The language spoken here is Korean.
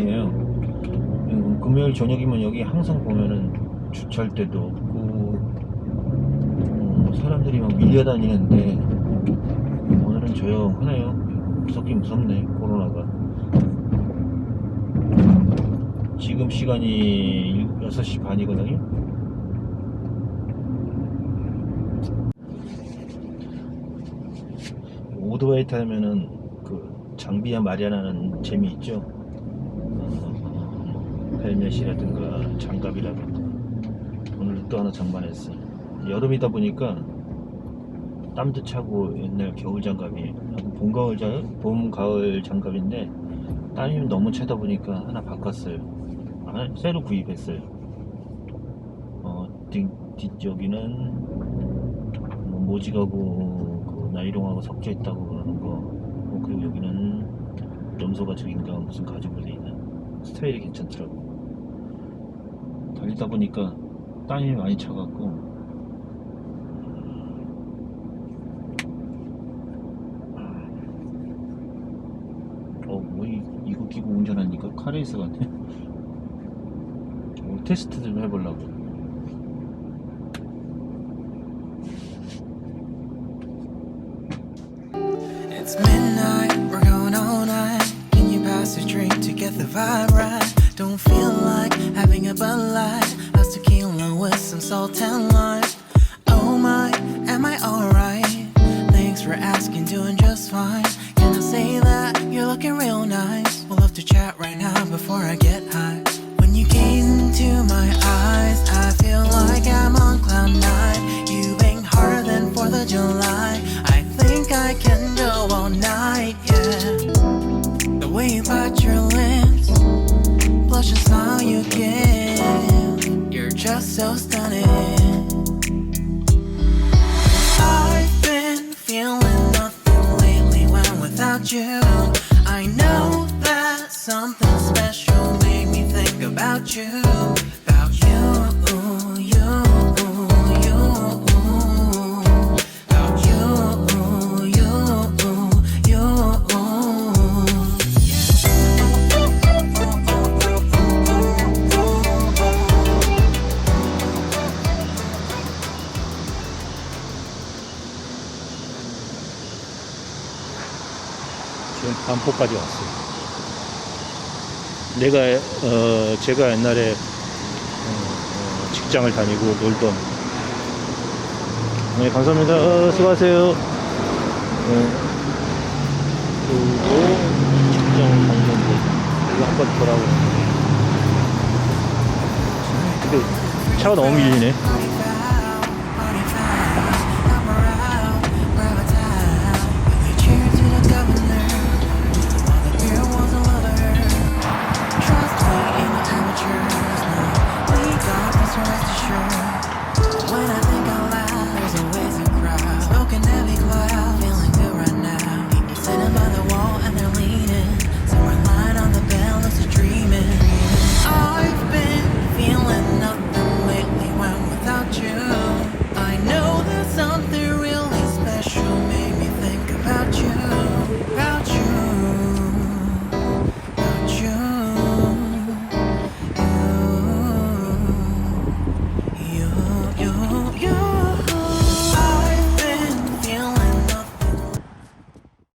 연남동이에요. 음, 금요일 저녁이면 여기 항상 보면은 주차할 데도 없고 어, 사람들이 막 밀려다니는데 오늘은 조용하네요. 무섭긴 무섭네 코로나가. 지금 시간이 6시 반이거든요. 오토바이 타면은 그 장비야 마련하는 재미 있죠. 어, 헬멧이라든가 장갑이라든가 오늘 또 하나 장만했어. 여름이다 보니까 땀도 차고 옛날 겨울 장갑이 봄 가을 장 봄 가을 장갑인데 땀이 너무 차다 보니까 하나 바꿨어요. 아, 새로 구입했어요. 어, 뒤, 뒤쪽에는 뭐 모직하고 그 나이롱하고 섞여 있다고 그러는 거 어, 그리고 여기는 염소 가죽인가 무슨 가죽으로 돼 있는 스타일이 괜찮더라고 달리다 보니까 땀이 많이 차갖고 어, 뭐 이, 이거 끼고 운전하니까 카레이스 같네 어, 테스트 좀 해보려고 It's midnight, we're going all night. Can you pass a drink to get the vibe right? Don't feel like a Bud Light. How's tequila with some salt and lime? Oh my, am I alright? Thanks for asking, doing just fine. Can I say that you're looking real nice? We'll have to chat right now before I get high. When you gaze into my eyes, I feel like I'm on cloud nine. You bang harder than 4th of July. I think I can go all night, yeah. The way you bite your lips, and smile you give. You're just so stunning. I've been feeling nothing lately when without you. I know that something special made me think. About you, 지금 반포까지 왔어요. 내가 어 제가 옛날에 어, 어, 직장을 다니고 놀던 네 감사합니다. 어, 수고하세요. 네. 그리고 직장 다니던 곳 여기 한번 돌아오고 근데 차가 너무 밀리네.